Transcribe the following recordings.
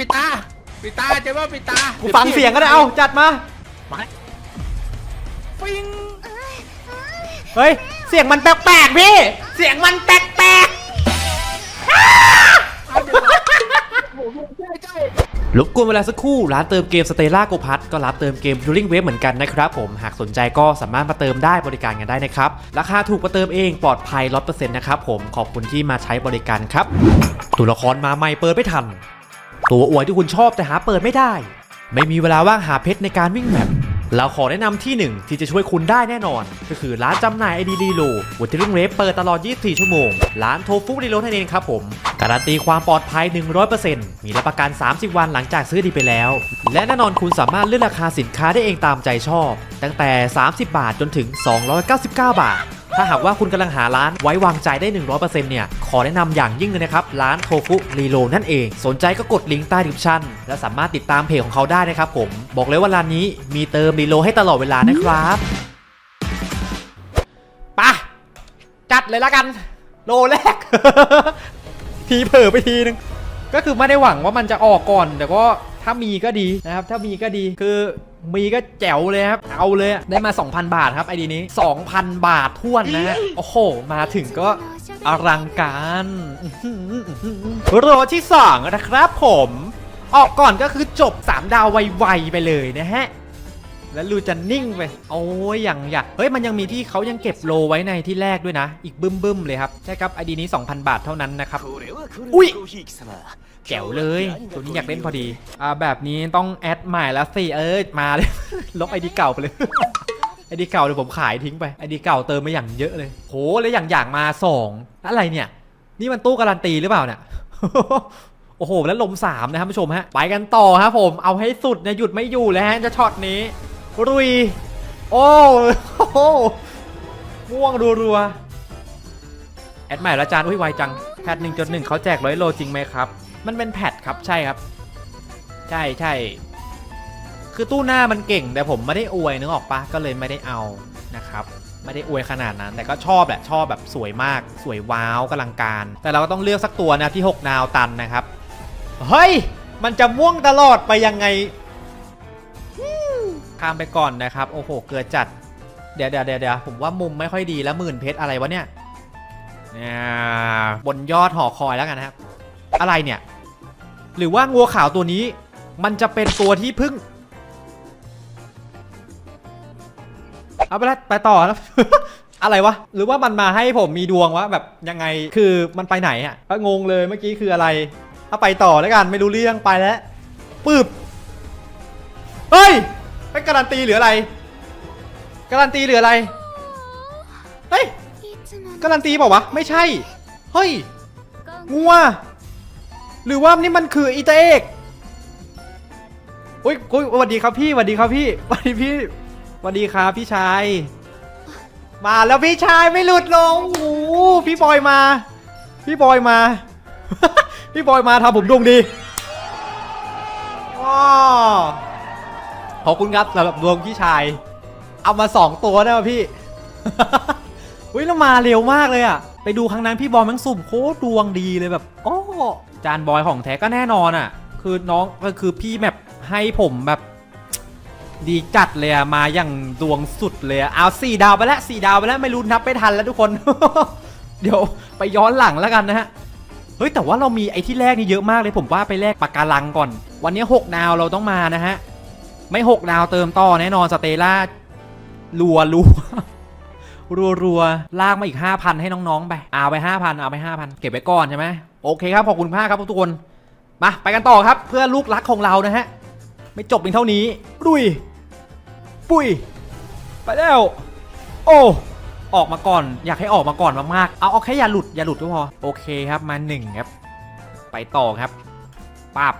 ปิดตาปิดตาเจ๊ว่าปิดตากูฟังเสียงก็ได้เอาจัดมาฟิงเฮ้ย เสียงมันแปลกๆพี่ เสียงมันแปลกใช่ๆรบกวนเวลาสักครู่ ร้านเติมเกมสเตล่าโกพัทก็รับเติมเกม t ูริงเวฟเหมือนกันนะครับผม หากสนใจก็สามารถมาเติมได้บริการกันได้นะครับ ราคาถูกกว่าเติมเองปลอดภัยร้อเปอร์เซ็นต์นะครับผม ขอบคุณที่มาใช้บริการครับ ตัวละครมาใหม่เปิดไม่ทัน ตัวอวยที่คุณชอบแต่หาเปิดไม่ได้ ไม่มีเวลาว่างหาเพชรในการวิ่งแมปเราขอแนะนำที่หนึ่งที่จะช่วยคุณได้แน่นอน ก็คือร้านจำหน่ายไอดีดีโลวัตถุริงเรฟเปิดตลอด 24 ชั่วโมง ร้านโทฟุรีโลนั่นเองครับผม การันตีความปลอดภัย 100%มีรับประกัน 30 วันหลังจากซื้อดีไปแล้ว และแน่นอนคุณสามารถเลือกราคาสินค้าได้เองตามใจชอบ ตั้งแต่ 30 บาทจนถึง 299 บาท ถ้าหากว่าคุณกำลังหาร้านไว้วางใจได้ 100%เนี่ย ขอแนะนำอย่างยิ่งเลยนะครับ ร้านโทฟุรีโลนั่นเอง สนใจก็กดลิงก์ใต้ดิสคริปชั่น และสามารถติดตามเพจของเขาได้นะครับผม บอกเลยว่าร้านนี้มีเติมรีโลให้ตลอดเวลานะครับปะจัดเลยละกัน โลแรก ทีเผลอไปทีนึง ก็คือไม่ได้หวังว่ามันจะออกก่อน แต่ก็ถ้ามีก็ดีนะครับ ถ้ามีก็ดี คือ มีก็แจ๋วเลยครับ เอาเลยอะได้มา 2,000 บาทครับไอดีนี้ 2,000 บาทท้วนนะฮะโอ้โห มาถึงก็อลังการอื้อหืออื้อหือโรที่2นะครับผม ออกก่อนก็คือจบ 3 ดาวไวๆไปเลยนะฮะ แล้วลูจะนิ่งไป โอ้ยอย่างอยากเฮ้ย มันยังมีที่เขายังเก็บโลไว้ในที่แรกด้วยนะ อีกบึ้มบึ้มๆเลยครับ ใช่ครับไอดีนี้ 2,000 บาทเท่านั้นนะครับ อุ้ยแจ๋วเลย ตัวนี้อยากเล่นพอดี อ่า แบบนี้ต้องแอดใหม่แล้วสิ เออ มาเลย ลบไอดีเก่าไปเลยไอดีเก่าเดี๋ยวผมขายทิ้งไป ไอดีเก่าเติมมาอย่างเยอะเลย โห แล้วอย่างอย่างมาสองอะไรเนี่ย นี่มันตู้การันตีหรือเปล่าเนี่ยโอ้โห แล้วลมสามนะครับผู้ชมฮะ ไปกันต่อครับผม เอาให้สุดเนี่ยหยุดไม่อยู่แล้วฮะจะช็อตนี้ รุย โอ้โหม่วงรัวๆแอดใหม่ละจานอุ้ยไวจัง แพทหนึ่งจหนึ่งเขาแจกร้อยโลจริงไหมครับ มันเป็นแพทครับใช่ครับ ใช่ใช่คือตู้หน้ามันเก่ง แต่ผมไม่ได้อวยนึกออกปะก็เลยไม่ได้เอานะครับไม่ได้อวยขนาดนั้น แต่ก็ชอบแหละชอบแบบสวยมาก สวยว้าวกำลังการ แต่เราก็ต้องเลือกสักตัวนะที่ 6 นาวตันนะครับ เฮ้ย มันจะม่วงตลอดไปยังไง ข้ามไปก่อนนะครับ โอ้โห เกิดจัด เดี๋ยวเดี๋ยวเดี๋ยวผมว่ามุมไม่ค่อยดีแล้วหมื่นเพชรอะไรวะเนี่ยเนี่ยบนยอดหอคอยแล้วกันนะครับ อะไรเนี่ย หรือว่างัวขาวตัวนี้ มันจะเป็นตัวที่พึ่ง เอาไปแล้วไปต่อแล้วอะไรวะ หรือว่ามันมาให้ผมมีดวงวะแบบยังไง คือมันไปไหนอะก็งงเลยเมื่อกี้คืออะไร ถ้าไปต่อแล้วกันไม่รู้เรื่องไปแล้วปึ๊บ เฮ้ย เป็นการันตีหรืออะไร การันตีหรืออะไร เฮ้ย การันตีเปล่าวะ ไม่ใช่ เฮ้ย งัว หรือว่านี่มันคืออีเตาเอกอุ้ยอุ้ยสวัสดีครับพี่สวัสดีครับพี่สวัสดีพี่สวัสดีครับพี่ชาย มาแล้วพี่ชายไม่หลุดลงโอ้โหพี่บอยมา พี่บอยมา พี่บอยมาทำผมดวงดีว้าว ขอบคุณครับสำหรับดวงพี่ชาย เอามาสองตัวได้ป่ะพี่ อุ้ยแล้วมาเร็วมากเลยอะไปดูครั้งนั้นพี่บอยมันสุ่มโคตรดวงดีเลยแบบโอ้จานบอยของแท้ก็แน่นอนอะคือน้องก็คือพี่แบบให้ผมแบบดีจัดเลยอะมาอย่างดวงสุดเลยอะเอาสี่ดาวไปแล้วสี่ดาวไปแล้วไม่รู้นับไม่ทันแล้วทุกคน เดี๋ยวไปย้อนหลังแล้วกันนะฮะเฮ้ยแต่ว่าเรามีไอ้ที่แรกนี่เยอะมากเลยผมว่าไปแลกปากการังก่อน วันนี้ 6 ดาวเราต้องมานะฮะ ไม่ 6 ดาวเติมต่อแน่นอนสเตล่ารัวรัวรัวรัวลากมาอีก 5,000 ให้น้องๆ ไป เอาไป 5,000 เอาไป 5,000 เก็บไว้ก่อนใช่ไหมโอเคครับ ขอบคุณมากครับทุกคน มา ไปกันต่อครับเพื่อลูกรักของเรานะฮะ ไม่จบเพียงเท่านี้รุย ปุย ไปแล้ว โอ้ออกมาก่อน อยากให้ออกมาก่อนมากๆ เอาเอาแค่อย่าหลุดอย่าหลุดก็พอ โอเคครับมาหนึ่งครับ ไปต่อครับปับ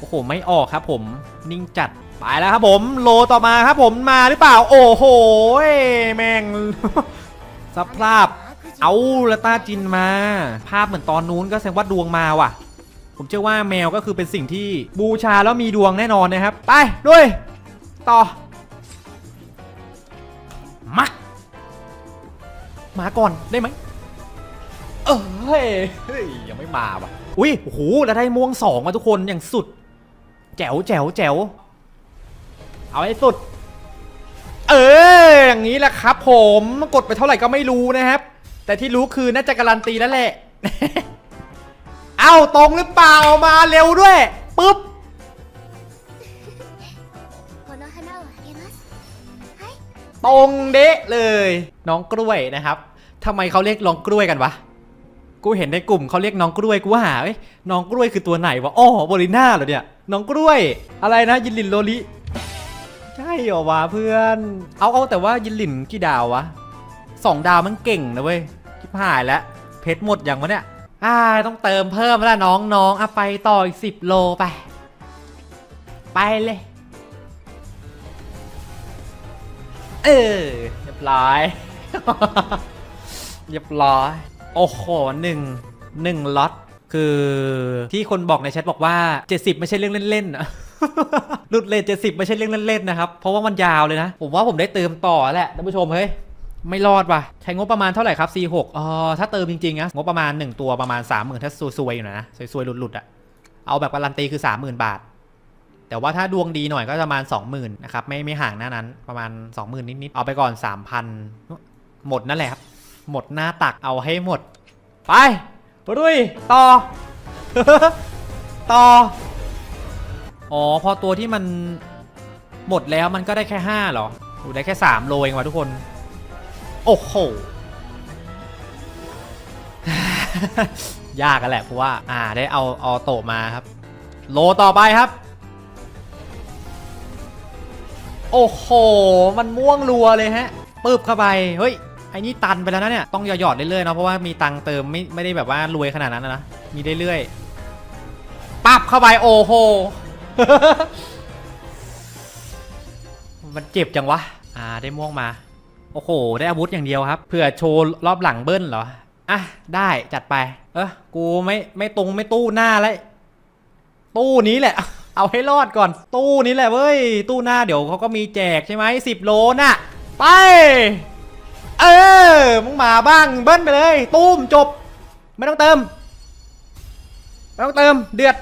โอ้โห ไม่ออกครับผม นิ่งจัด ไปแล้วครับผม โลต่อมาครับผม มาหรือเปล่า โอ้โห แม่งสภาพ เอาละตาจินมา ภาพเหมือนตอนนู้นก็แสดงว่าดวงมาว่ะ ผมเชื่อว่าแมวก็คือเป็นสิ่งที่บูชาแล้วมีดวงแน่นอนนะครับ ไปด้วย ต่อ มามาก่อนได้ไหมเออยเฮ้ยยังไม่มาว่ะ อุ้ยโอ้โหแล้วได้ม่วงสองมาทุกคนอย่างสุด จ๋วแจ๋วแจ๋วเอาให้สุด เอออย่างนี้แหละครับ ผมกดไปเท่าไหร่ก็ไม่รู้นะครับ แต่ที่รู้คือน่าจะการันตีแล้วแหละ เอ้าตรงหรือเปล่ามาเร็วด้วยปุ๊บตรงเดะเลย น้องกล้วยนะครับทำไมเขาเรียกน้องกล้วยกันวะ กูเห็นในกลุ่มเขาเรียกน้องกล้วยกูว่าหาเอ้ยน้องกล้วยคือตัวไหนวะอ๋อบลิน่าเหรอเนี่ยน้องกล้วย อะไรนะยินลินโลลิใช่เหรอวะเพื่อน เอาเอาแต่ว่ายินลินกี่ดาววะสองดาวมันเก่งนะเว้ยชิบหายแล้วเพชรหมดอย่างวะเนี่ยอ่าต้องเติมเพิ่มแล้วน้องน้องอะไปต่ออีกสิบโลไป ไปเลย เออเรียบร้อยเรียบร้อย โอ้โหหนึ่งหนึ่งล็อตคือที่คนบอกในแชทบอกว่า 70 ไม่ใช่เรื่องเล่นๆนะหลุดเลท70ไม่ใช่เรื่องเล่นๆนะครับ เพราะว่ามันยาวเลยนะ ผมว่าผมได้เติมต่อแหละท่านผู้ชมเฮ้ยไม่รอดว่ะ ใช้งบประมาณเท่าไหร่ครับ C6 อ๋อถ้าเติมจริงๆนะงบประมาณ 1 ตัวประมาณ 30,000 ถ้าซวยๆอยู่นะซวยๆหลุดๆอะเอาแบบการันตีคือ 30,000 บาท แต่ว่าถ้าดวงดีหน่อยก็ประมาณ 20,000นะครับไม่ไม่ห่างหน้านั้นประมาณ 20,000 นิดๆเอาไปก่อน 3,000 หมดนั่นแหละครับ หมดหน้าตักเอาให้หมด ไปรุยต่อ ต่อ อ๋อ พอตัวที่มันหมดแล้วมันก็ได้แค่5เหรอได้แค่ 3 โลเองว่ะทุกคน โอ้โห ยากกันแหละเพราะว่า อ่าได้เอาออโตมาครับ โลต่อไปครับ โอ้โห มันม่วงรัวเลยฮะปึ๊บเข้าไป เฮ้ย ไอ้นี่ตันไปแล้วนะเนี่ย ต้องหยอดๆเรื่อยๆเนาะ เพราะว่ามีตังเติมไม่ไม่ได้แบบว่ารวยขนาดนั้นนะนะ มีเรื่อยๆปั๊บเข้าไปโอ้โห มันเจ็บจังวะ อ่าได้ม่วงมา โอ้โห ได้อาวุธอย่างเดียวครับ เผื่อโชว์รอบหลังเบิ้ลเหรอ อะได้จัดไป เออกูไม่ไม่ตรงไม่ตู้หน้าแล้วตู้นี้แหละ เอาให้รอดก่อน ตู้นี้แหละเว้ย ตู้หน้าเดี๋ยวเขาก็มีแจกใช่ไหมสิบโลน่ะ ไป เออมึงมาบ้างเบิ้ลไปเลยตูมจบ ไม่ต้องเติมไม่ต้องเติมเดือด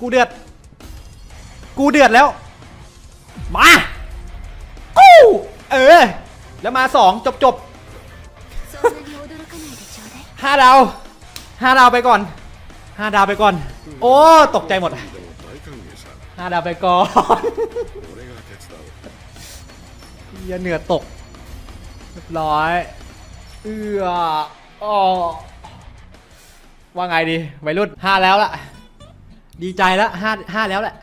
กูเดือด กูเดือดแล้ว มากูเออ แล้วมาสองจบจบห้าดาวห้าดาวไปก่อนห้าดาวไปก่อน โอ้ตกใจหมดห้าดาวไปก่อนอย่าเหนือตก รียบร้อย เอืออ๋อว่าไงดีวรุ่นห้าแล้วล่ะ ดีใจละห้าห้าแล้วแหละ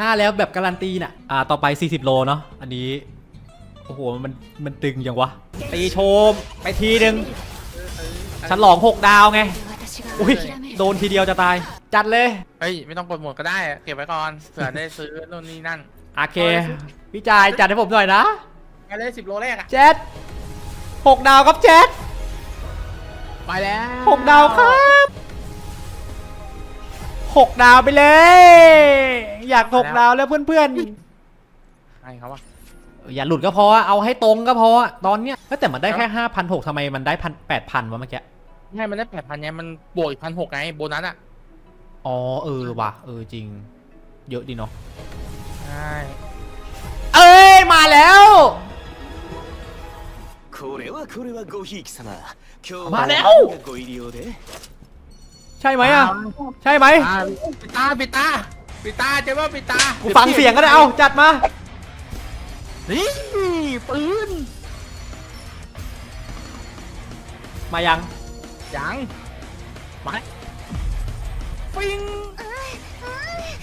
ห้าแล้วแบบการันตีน่ะ อ่า ต่อไป 40 โลเนาะ อันนี้ โอ้โห มัน มันตึงยังวะ ตีโชม ไปทีหนึ่งฉันหลอง 6 ดาวไง อุ้ย โดนทีเดียวจะตาย จัดเลย เฮ้ย ไม่ต้องกดหมวดก็ได้ เก็บไว้ก่อน เผื่อได้ซื้อนู่นนี่นั่น โอเค พี่จายจัดให้ผมหน่อยนะ ไปเลยสิบโลแรกอะเจ็ด หกดาวครับเจ็ดไปแล้วหกดาวครับหกดาวไปเลย อยากหกดาวแล้วเพื่อนไอ้เขาวะๆ อย่าหลุดก็พอเอาให้ตรงก็พอตอนเนี้ยเฮ้ยแต่มันได้แค่ห้าพันหกทำไมมันได้พันแปดพันวะเมื่อกี้ให้มันได้แปดพันไงมันบวกอีกพันหกไงโบนัสอะอ๋อเออว่ะเออจริง เยอะดีเนาะใช่เอ้ยมาแล้ว これはこれはごひいき様今日まだよは何がご入り用で ใช่ไหมอ่ะ ใช่ไหม อ่าปิดตาปิดตาปิดตาเจ๊ว่าปิดตา กูฟังเสียงก็ได้เอาจัดมา นี่ปืน มายัง ยังมาปิง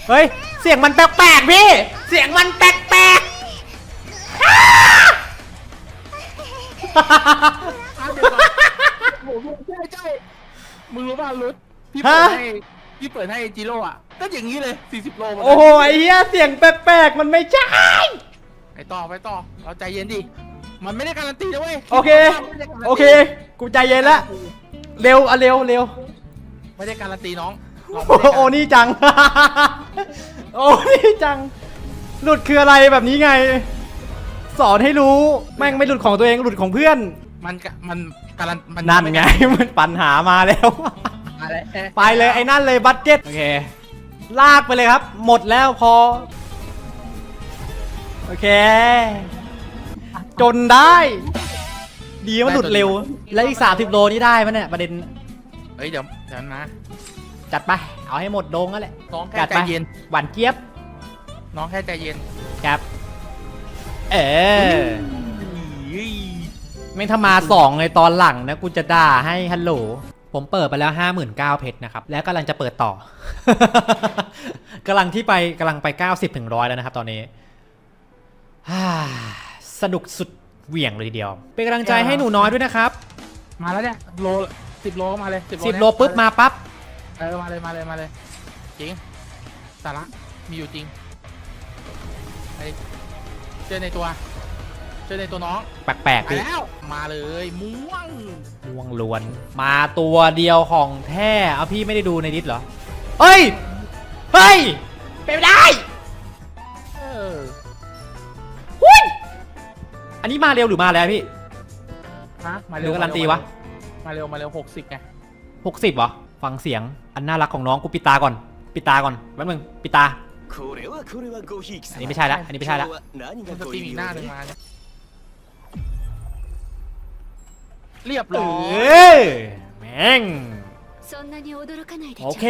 เฮ้ย เสียงมันแปลกๆพี่ เสียงมันแปลก อ่ ะเดี๋ยวก่อนโอ้โหใช่ใช่มึงรู้ป่ะรุดพี่เปิดให้พี่เปิดให้จิโร่อะก็อย่างนี้เลย 40 โลหมดๆเลยโอ้โหไอ้เหี้ยเสียงแปลกๆมันไม่ใช่ ไปต่อไปต่อ เราใจเย็นดิ มันไม่ได้การันตีนะเว้ยโอเค ไม่ได้การันตีโอเค กูใจเย็นละเร็วอะเร็วเร็วไม่ได้การันตีน้องลงโอ้ไม่ได้โอ้นี่จัง โอ้นี่จัง หลุดคืออะไรแบบนี้ไง สอนให้รู้ แม่งไม่หลุดของตัวเองหลุดของเพื่อน มันกะมันการันมันนั่นไง มันปัญหามาแล้ว มาแล้วไปเลยไอ้นั่นเลยบัตเจ็ตโอเค ลากไปเลยครับ หมดแล้วพอ โอเค จนได้ ดีมันหลุดเร็ว แล้วอีก30โลนี่ได้มั้ยเนี่ยประเด็น เฮ้ยเดี๋ยวเดี๋ยวนะจัดไป เอาให้หมดโดงนั่นแหละน้องแค่จัดใจไปเย็น หวานเจี๊ยบน้องแค่ใจเย็น ครับ เออเฮ้ยไม่ถ้ามาสองเลยตอนหลังนะกูจะด่าให้ฮัลโหล ผมเปิดไปแล้ว 59,000เพชรนะครับ แล้วกำลังจะเปิดต่อกำลังที่ไปกำลังไป 90ถึงร้อยแล้วนะครับตอนนี้ฮ่าสนุกสุดเหวี่ยงเลยทีเดียว เป็นกำลังใจให้หนูน้อยด้วยนะครับ มาแล้วเนี่ยโลสิบโลก็มาเลยสิบโล10เนี่ยโลปุ๊บมาปั๊บเออมาเลยมาเลยมาเลยจริงสาระมีอยู่จริงไป เจอในตัวเจอในตัวน้องแปลกๆไปพี่แล้ว มาเลยม่วงม่วงล้วน มาตัวเดียวของแท้เอาพี่ไม่ได้ดูในดิสเหรอเฮ้ยเฮ้ยเป็นไม่ได้เออหุ้ยอันนี้มาเร็วหรือมาแล้วพี่ ฮะมาหเร็รืวอการันตีวะ มาเร็วมาเร็วหกสิบไง60เหรอฟังเสียงอันน่ารักของน้องกูปิดตาก่อนปิดตาก่อนแป๊บนึงปิดตา これはこれはごひいき อัน 様 นี้ไม่ใช่ละ อันนี้ไม่ใช่ละ 今日は何 มัน が ส ご ตรีม 入 อีก り หน้า 用 หนึ่ง で มาเนี่ยเรียบ เอ ร้อย อแม่ง そんなに驚かないでち โอ ょう เค だ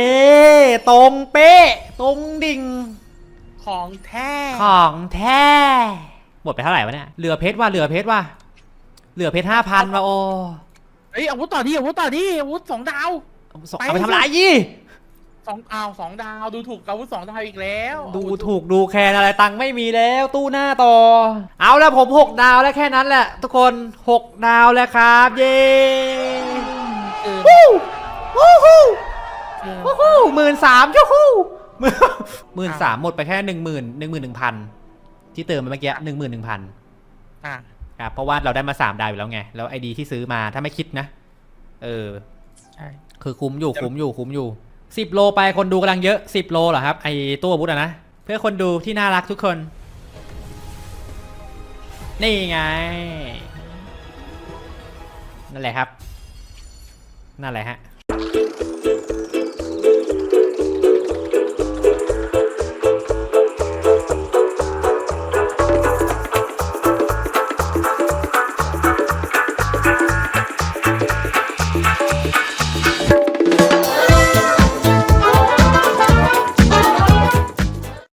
い ตรงเป๊ะ ตรงดิ่ง ของแท้ ของแท้หมดไปเท่าไหร่วะเนี่ย เหลือเพชรว่ะเหลือเพชรว่ะเหลือเพชรห้าพันว่ะโอ้ เฮ้ยอาวุธต่อที่อาวุธต่อที่อาวุธสองดาว เอาสองเอาไปทำอะไรยี่ ส องอ้าวสองดาวดูถูกอาวุธสองดาวอีกแล้วดูถูกดูแคลนอะไรตังค์ไม่มีแล้ว ตู้หน้าต่อ เอาแล้วผมหกดาวแล้วแค่นั้นแหละ ทุกคนหกดาวแล้วครับ เย้เกินฮู้ฮู้ฮู้เกินฮู้ฮู้หมื่นสามยูฮู้หมื่นสามหมดไปแค่หนึ่งหมื่นหนึ่งหมื่นหนึ่งพันที่เติมไปเมื่อกี้หนึ่งหมื่นหนึ่งพันอะครับเพราะว่าเราได้มาสามดาวอยู่แล้วไง แล้วไอดีที่ซื้อมาถ้าไม่คิดนะ เออ ใช่ คือคุ้มอยู่คุ้มอยู่คุ้มอยู่ สิบโลไปคนดูกำลังเยอะสิบโลเหรอครับไอตัวอาวุธอะนะ เพื่อคนดูที่น่ารักทุกคน นี่ไง นั่นแหละครับ นั่นแหละฮะ